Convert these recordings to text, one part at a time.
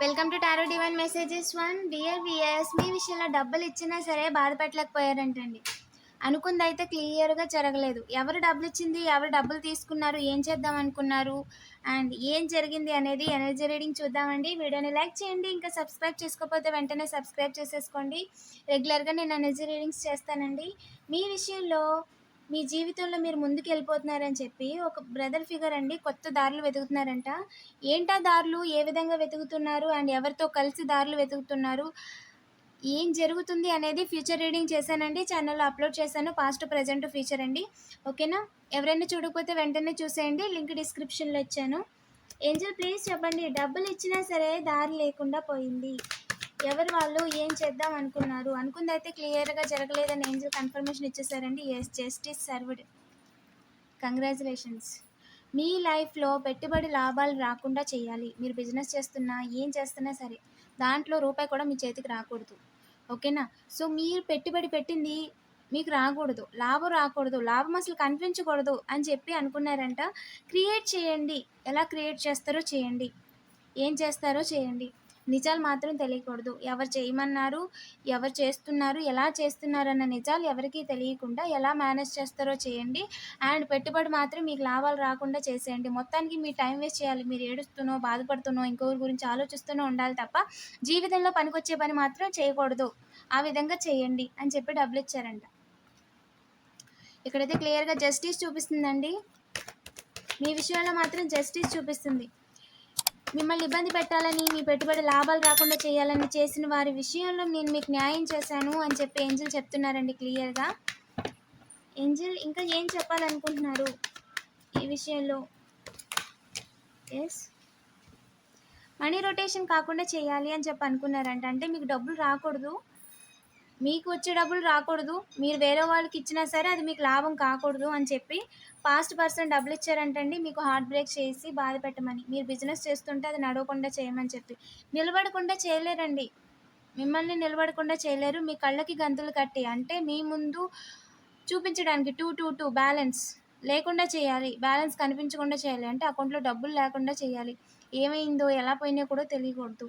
Welcome to tarot divine messages one. Dear viewers మీ విషయంలో డబ్బులు ఇచ్చినా సరే బాధపెట్టలేకపోయారంటండి. అనుకుంది అయితే క్లియర్గా జరగలేదు. ఎవరు డబ్బులు ఇచ్చింది ఎవరు డబ్బులు తీసుకున్నారు ఏం చేద్దాం అనుకున్నారు అండ్ ఏం జరిగింది అనేది ఎనర్జీ రీడింగ్ చూద్దామండి. వీడియోని లైక్ చేయండి ఇంకా సబ్స్క్రైబ్ చేసుకోకపోతే వెంటనే సబ్స్క్రైబ్ చేసేసుకోండి. రెగ్యులర్గా నేను ఎనర్జీ రీడింగ్స్ చేస్తానండి. మీ విషయంలో మీ జీవితంలో మీరు ముందుకు వెళ్ళిపోతున్నారని చెప్పి ఒక బ్రదర్ ఫిగర్ అండి కొత్త దారులు వెతుకుతున్నారంట. ఏంటా దారులు? ఏ విధంగా వెతుకుతున్నారు? అండ్ ఎవరితో కలిసి దారులు వెతుకుతున్నారు? ఏం జరుగుతుంది అనేది ఫ్యూచర్ రీడింగ్ చేశానండి ఛానల్లో అప్లోడ్ చేశాను పాస్ట్ ప్రజెంట్ ఫ్యూచర్ అండి. ఓకేనా? ఎవరైనా చూడకపోతే వెంటనే చూసేయండి లింక్ డిస్క్రిప్షన్లో ఇచ్చాను. ఏంజల్ ప్లీజ్ చెప్పండి డబ్బులు ఇచ్చినా సరే దారి లేకుండా పోయింది. ఎవరు వాళ్ళు ఏం చేద్దాం అనుకున్నారు? అనుకుంది అయితే క్లియర్గా జరగలేదని ఏంజల్ కన్ఫర్మేషన్ ఇచ్చేసారండి ఎస్ జస్టిస్ సర్వ్డ్ కంగ్రాచులేషన్స్ మీ లైఫ్లో పెట్టుబడి లాభాలు రాకుండా చేయాలి. మీరు బిజినెస్ చేస్తున్నా ఏం చేస్తున్నా సరే దాంట్లో రూపాయి కూడా మీ చేతికి రాకూడదు. ఓకేనా? సో మీరు పెట్టుబడి పెట్టింది మీకు రాకూడదు. లాభం రాకూడదు. లాభం అసలు కనిపించకూడదు అని చెప్పి అనుకున్నారంట. క్రియేట్ చేయండి. ఎలా క్రియేట్ చేస్తారో చేయండి. ఏం చేస్తారో చేయండి. నిజాలు మాత్రం తెలియకూడదు. ఎవరు చేయమన్నారు ఎవరు చేస్తున్నారు ఎలా చేస్తున్నారు అన్న నిజాలు ఎవరికీ తెలియకుండా ఎలా మేనేజ్ చేస్తారో చేయండి. అండ్ పెట్టుబడి మాత్రం మీకు లాభాలు రాకుండా చేసేయండి. మొత్తానికి మీ టైం వేస్ట్ చేయాలి. మీరు ఏడుస్తూనో బాధపడుతూనో ఇంకొకరి గురించి ఆలోచిస్తూనో ఉండాలి తప్ప జీవితంలో పనికొచ్చే పని మాత్రం చేయకూడదు. ఆ విధంగా చేయండి అని చెప్పి డబ్బులు ఇచ్చారంట. ఇక్కడైతే క్లియర్గా జస్టిస్ చూపిస్తుందండి. మీ విషయంలో మాత్రం జస్టిస్ చూపిస్తుంది. మిమ్మల్ని ఇబ్బంది పెట్టాలని మీ పెట్టుబడి లాభాలు రాకుండా చేయాలని చేసిన వారి విషయంలో నేను మీకు న్యాయం చేశాను అని చెప్పి ఏంజిల్ చెప్తున్నారండి క్లియర్గా. ఏంజిల్ ఇంకా ఏం చెప్పాలనుకుంటున్నారు ఈ విషయంలో? ఎస్ మనీ రొటేషన్ కాకుండా చేయాలి అని చెప్పి అనుకున్నారంట. అంటే మీకు డబ్బులు రాకూడదు. మీకు వచ్చే డబ్బులు రాకూడదు. మీరు వేరే వాళ్ళకి ఇచ్చినా సరే అది మీకు లాభం కాకూడదు అని చెప్పి పాస్ట్ పర్సన్ డబ్బులు ఇచ్చారంటండి. మీకు హార్ట్ బ్రేక్ చేసి బాధ పెట్టమని. మీరు బిజినెస్ చేస్తుంటే అది నడవకుండా చేయమని చెప్పి. నిలబడకుండా చేయలేరండి. మిమ్మల్ని నిలబడకుండా చేయలేరు. మీ కళ్ళకి గంతులు కట్టి. అంటే మీ ముందు చూపించడానికి టూ టూ టూ బ్యాలెన్స్ లేకుండా చేయాలి. బ్యాలెన్స్ కనిపించకుండా చేయాలి. అంటే అకౌంట్లో డబ్బులు లేకుండా చేయాలి. ఏమైందో ఎలా పోయినా కూడా తెలియకూడదు.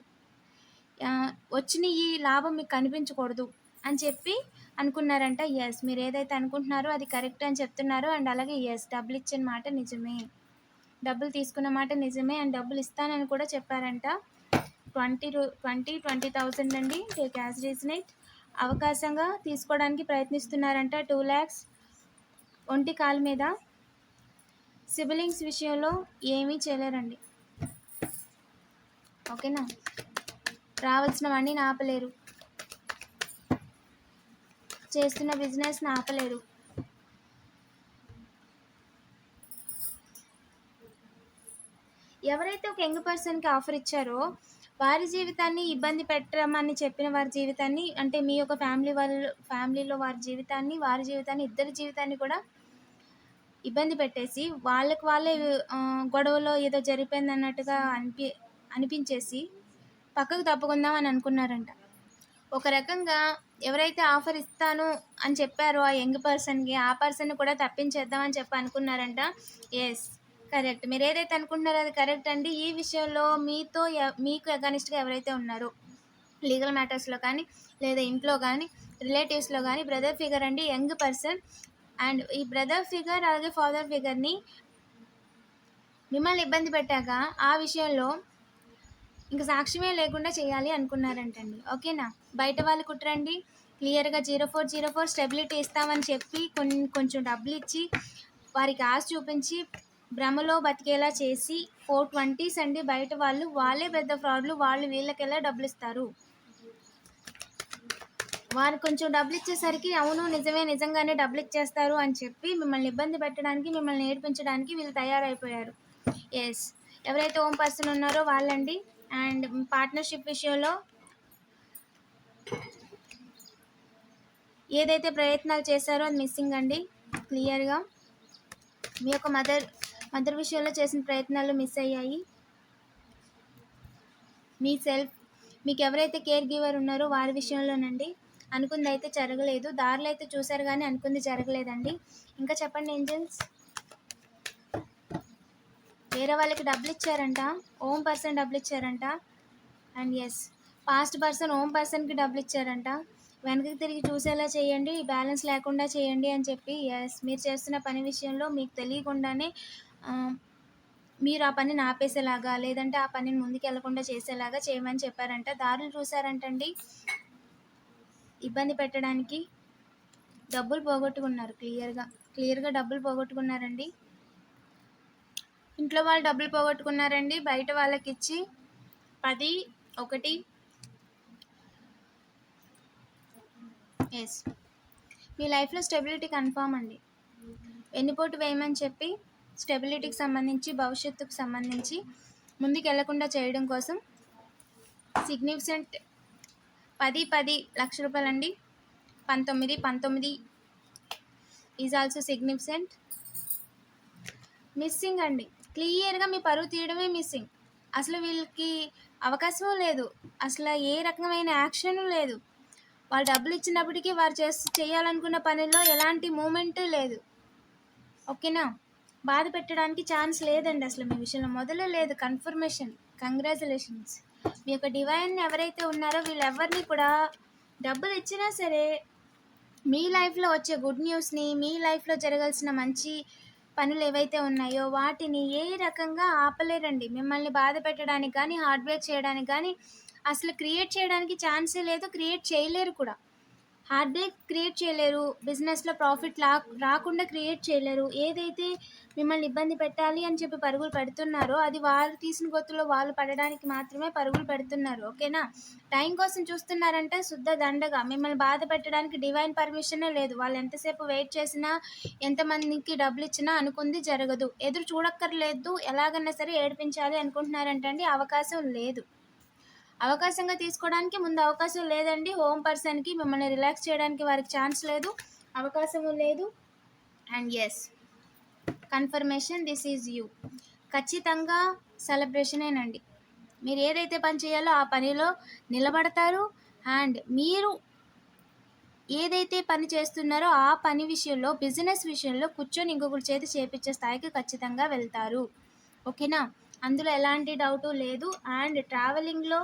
వచ్చిన ఈ లాభం మీకు కనిపించకూడదు. అని చెప్పి అనుకున్నారంట ఎస్ మీరు ఏదైతే అనుకుంటున్నారో అది కరెక్ట్ అని చెప్తున్నారు అండ్ అలాగే ఎస్ డబ్బులు ఇచ్చిన మాట నిజమే. డబ్బులు తీసుకున్న మాట నిజమే అండ్ డబ్బులు ఇస్తానని కూడా చెప్పారంట. ట్వంటీ రూ ట్వంటీ ట్వంటీ థౌజండ్ అండి. Take as resonate. అవకాశంగా తీసుకోవడానికి ప్రయత్నిస్తున్నారంట టూ ల్యాక్స్ ఒంటి కాలు మీద. సిబిలింగ్స్ విషయంలో ఏమీ చేయలేరండి. ఓకేనా? రావాల్సినవన్నీ ఆపలేరు. చేస్తున్న బిజినెస్ ఆపలేరు ఎవరైతే ఒక యంగ్ పర్సన్కి ఆఫర్ ఇచ్చారో వారి జీవితాన్ని ఇబ్బంది పెట్టమని చెప్పిన వారి జీవితాన్ని అంటే మీ యొక్క ఫ్యామిలీ వాళ్ళ ఫ్యామిలీలో వారి జీవితాన్ని వారి జీవితాన్ని ఇద్దరి జీవితాన్ని కూడా ఇబ్బంది పెట్టేసి వాళ్ళకి వాళ్ళే గొడవలో ఏదో జరిపోయింది అన్నట్టుగా అనిపి అనిపించేసి పక్కకు తప్పుకుందాం అని అనుకున్నారంట. ఒక రకంగా ఎవరైతే ఆఫర్ ఇస్తాను అని చెప్పారో ఆ యంగ్ పర్సన్కి ఆ పర్సన్ కూడా తప్పించేద్దామని చెప్పి అనుకున్నారంట. ఎస్ కరెక్ట్ మీరు ఏదైతే అనుకుంటున్నారో అది కరెక్ట్ అండి. ఈ విషయంలో మీతో మీకు అగానిస్ట్గా ఎవరైతే ఉన్నారో లీగల్ మ్యాటర్స్లో కానీ లేదా ఇంట్లో కానీ రిలేటివ్స్లో కానీ బ్రదర్ ఫిగర్ అండి యంగ్ పర్సన్. అండ్ ఈ బ్రదర్ ఫిగర్ అలాగే ఫాదర్ ఫిగర్ని మిమ్మల్ని ఇబ్బంది పెట్టాక ఆ విషయంలో ఇంకా సాక్ష్యమే లేకుండా చేయాలి అనుకున్నారంటండి. ఓకేనా? బయట వాళ్ళు కుట్రండి క్లియర్గా zero four zero four stability ఇస్తామని చెప్పి కొన్ని కొంచెం డబ్బులు ఇచ్చి వారికి ఆశ చూపించి భ్రమలో బతికేలా చేసి ఫోర్ ట్వంటీస్ అండి బయట వాళ్ళు. వాళ్ళే పెద్ద ఫ్రాడ్లు. వాళ్ళు వీళ్ళకెలా డబ్బులు ఇస్తారు వారు కొంచెం డబ్బులు ఇచ్చేసరికి అవును నిజమే నిజంగానే డబ్బులు ఇచ్చేస్తారు అని చెప్పి మిమ్మల్ని ఇబ్బంది పెట్టడానికి మిమ్మల్ని ఏడిపించడానికి వీళ్ళు తయారైపోయారు. ఎస్ ఎవరైతే ఓం పర్సన్ ఉన్నారో వాళ్ళండి. అండ్ పార్ట్నర్షిప్ విషయంలో ఏదైతే ప్రయత్నాలు చేశారో అది మిస్సింగ్ అండి క్లియర్గా. మీ యొక్క మదర్ మదర్ విషయంలో చేసిన ప్రయత్నాలు మిస్ అయ్యాయి. మీ సెల్ఫ్ మీకు ఎవరైతే కేర్ గివర్ ఉన్నారో వారి విషయంలోనండి అనుకుంది అయితే జరగలేదు. దారిలో అయితే చూశారు కానీ అనుకుంది జరగలేదండి. ఇంకా చెప్పండి ఏంజల్స్? వేరే వాళ్ళకి డబ్బులు ఇచ్చారంట ఓం పర్సన్ డబ్బులు ఇచ్చారంట. అండ్ ఎస్ పాస్ట్ పర్సన్ ఓం పర్సన్కి డబ్బులు ఇచ్చారంట. వెనక్కి తిరిగి చూసేలా చేయండి బ్యాలెన్స్ లేకుండా చేయండి అని చెప్పి ఎస్ మీరు చేస్తున్న పని విషయంలో మీకు తెలియకుండానే మీరు ఆ పనిని ఆపేసేలాగా లేదంటే ఆ పనిని ముందుకు వెళ్ళకుండా చేసేలాగా చేయమని చెప్పారంట. దారులు చూసారంటండి ఇబ్బంది పెట్టడానికి డబ్బులు పోగొట్టుకున్నారు క్లియర్గా క్లియర్గా డబ్బులు పోగొట్టుకున్నారండి. ఇంట్లో వాళ్ళు డబ్బులు పోగొట్టుకున్నారండి బయట వాళ్ళకి ఇచ్చి పది ఒకటి. ఎస్ మీ లైఫ్లో స్టెబిలిటీ కన్ఫామ్ అండి. వెన్నుపోటు వేయమని చెప్పి స్టెబిలిటీకి సంబంధించి భవిష్యత్తుకు సంబంధించి ముందుకు వెళ్ళకుండా చేయడం కోసం సిగ్నిఫికెంట్ పది పది లక్ష రూపాయలండి. పంతొమ్మిది పంతొమ్మిది ఈజ్ ఆల్సో సిగ్నిఫికెంట్ మిస్సింగ్ అండి. క్లియర్గా మీ పరువు తీయడమే మిస్సింగ్. అసలు వీళ్ళకి అవకాశం లేదు. అసలు ఏ రకమైన యాక్షన్ లేదు. వాళ్ళు డబ్బులు ఇచ్చినప్పటికీ వారు చేసి చేయాలనుకున్న పనిలో ఎలాంటి మూమెంట్ లేదు. ఓకేనా? బాధ పెట్టడానికి ఛాన్స్ లేదండి అసలు మీ విషయంలో. మొదలు లేదు. కన్ఫర్మేషన్. కంగ్రాచులేషన్స్. మీ యొక్క డివైన్ ఎవరైతే ఉన్నారో వీళ్ళెవరిని కూడా డబ్బులు ఇచ్చినా సరే మీ లైఫ్లో వచ్చే గుడ్ న్యూస్ని మీ లైఫ్లో జరగాల్సిన మంచి పనులు ఏవైతే ఉన్నాయో వాటిని ఏ రకంగా ఆపలేరండి. మిమ్మల్ని బాధ పెట్టడానికి కానీ హార్డ్వేర్ చేయడానికి కానీ అసలు క్రియేట్ చేయడానికి ఛాన్సే లేదు. క్రియేట్ చేయలేరు కూడా. హార్డ్ వర్క్ క్రియేట్ చేయలేరు బిజినెస్లో ప్రాఫిట్ లా రాకుండా క్రియేట్ చేయలేరు. ఏదైతే మిమ్మల్ని ఇబ్బంది పెట్టాలి అని చెప్పి పరుగులు పెడుతున్నారో అది వారు తీసిన గొత్తులో వాళ్ళు పడడానికి మాత్రమే పరుగులు పెడుతున్నారు. ఓకేనా? టైం కోసం చూస్తున్నారంటే శుద్ధ దండగా. మిమ్మల్ని బాధ పెట్టడానికి డివైన్ పర్మిషనే లేదు. వాళ్ళు ఎంతసేపు వెయిట్ చేసినా ఎంతమందికి డబ్బులు ఇచ్చినా అనుకుంది జరగదు. ఎదురు చూడక్కర్లేదు. ఎలాగన్నా సరే ఏడిపించాలి అనుకుంటున్నారంటే అవకాశం లేదు. అవకాశంగా తీసుకోవడానికి ముందు అవకాశం లేదండి. హోమ్ పర్సన్కి మిమ్మల్ని రిలాక్స్ చేయడానికి వారికి ఛాన్స్ లేదు. అవకాశం లేదు. And yes confirmation this is you ఖచ్చితంగా సెలబ్రేషనేనండి మీరు ఏదైతే పని చేయాలో ఆ పనిలో నిలబడతారు. అండ్ మీరు ఏదైతే పని చేస్తున్నారో ఆ పని విషయంలో బిజినెస్ విషయంలో కూర్చొని ఇంకొకరి చేతి చేపించే స్థాయికి ఖచ్చితంగా వెళ్తారు. ఓకేనా అందులో ఎలాంటి డౌటు లేదు. అండ్ ట్రావెలింగ్లో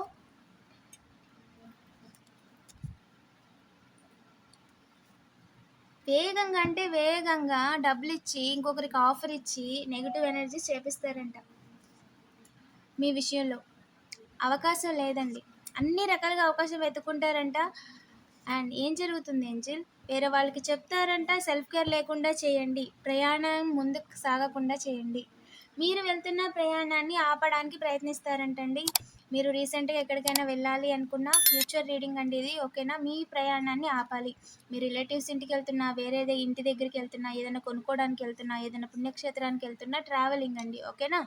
వేగంగా అంటే వేగంగా డబ్బులు ఇచ్చి ఇంకొకరికి ఆఫర్ ఇచ్చి నెగిటివ్ ఎనర్జీ చేపిస్తారంట మీ విషయంలో. అవకాశం లేదండి. అన్ని రకాలుగా అవకాశం వెతుకుంటారంట అండ్ ఏం జరుగుతుంది ఏంజిల్ వేరే వాళ్ళకి చెప్తారంట సెల్ఫ్ కేర్ లేకుండా చేయండి. ప్రయాణం ముందుకు సాగకుండా చేయండి. మీరు వెళ్తున్న ప్రయాణాన్ని ఆపడానికి ప్రయత్నిస్తారంటండి. మీరు రీసెంట్గా ఎక్కడికైనా వెళ్ళాలి అనుకున్న ఫ్యూచర్ రీడింగ్ అండి ఇది ఓకేనా? మీ ప్రయాణాన్ని ఆపాలి. మీ రిలేటివ్స్ ఇంటికి వెళ్తున్నా వేరేదే ఇంటి దగ్గరికి వెళ్తున్నా ఏదైనా కొనుక్కోవడానికి వెళ్తున్నా ఏదైనా పుణ్యక్షేత్రానికి వెళ్తున్నా ట్రావెలింగ్ అండి ఓకేనా?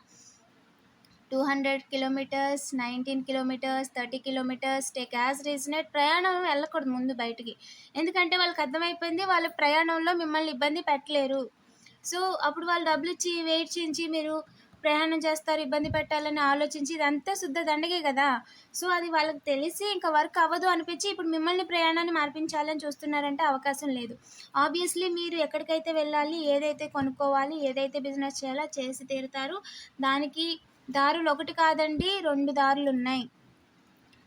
Two hundred kilometres nineteen kilometres thirty kilometres take as resonate ప్రయాణం వెళ్ళకూడదు ముందు బయటికి. ఎందుకంటే వాళ్ళకి అర్థమైపోయింది వాళ్ళ ప్రయాణంలో మిమ్మల్ని ఇబ్బంది పెట్టలేరు. సో అప్పుడు వాళ్ళు డబ్బులు ఇచ్చి వెయిట్ చేయించి మీరు ప్రయాణం చేస్తారు ఇబ్బంది పెట్టాలని ఆలోచించి ఇదంతా శుద్ధ దండగే కదా. సో అది వాళ్ళకి తెలిసి ఇంకా వర్క్ అవ్వదు అనిపించి ఇప్పుడు మిమ్మల్ని ప్రయాణాన్ని మార్పించాలని చూస్తున్నారంటే అవకాశం లేదు. ఆబ్వియస్లీ మీరు ఎక్కడికైతే వెళ్ళాలి ఏదైతే కొనుక్కోవాలి ఏదైతే బిజినెస్ చేయాలో చేసి తీరుతారు. దానికి దారులు ఒకటి కాదండి రెండు దారులు ఉన్నాయి.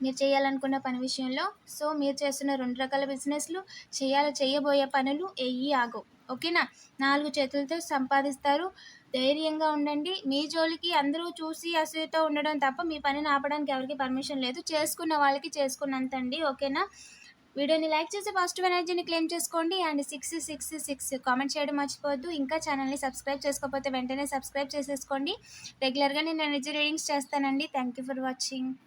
మీరు చేయాలనుకున్న పని విషయంలో. సో మీరు చేస్తున్న రెండు రకాల బిజినెస్లు చేయాలి చేయబోయే పనులు ఎయ్యి ఆగో ఓకేనా? నాలుగు చేతులతో సంపాదిస్తారు. ధైర్యంగా ఉండండి. మీ జోలికి అందరూ చూసి అసూయతో ఉండడం తప్ప మీ పనిని ఆపడానికి ఎవరికి పర్మిషన్ లేదు. చేసుకున్న వాళ్ళకి చేసుకున్నంత అండి ఓకేనా? వీడియోని లైక్ చేసి పాజిటివ్ ఎనర్జీని క్లెయిమ్ చేసుకోండి. And six six six comment చేయడం మర్చిపోవద్దు. ఇంకా ఛానల్ని సబ్స్క్రైబ్ చేసుకోకపోతే వెంటనే సబ్స్క్రైబ్ చేసేసుకోండి. రెగ్యులర్గా నేను ఎనర్జీ రీడింగ్స్ చేస్తానండి. Thank you for watching.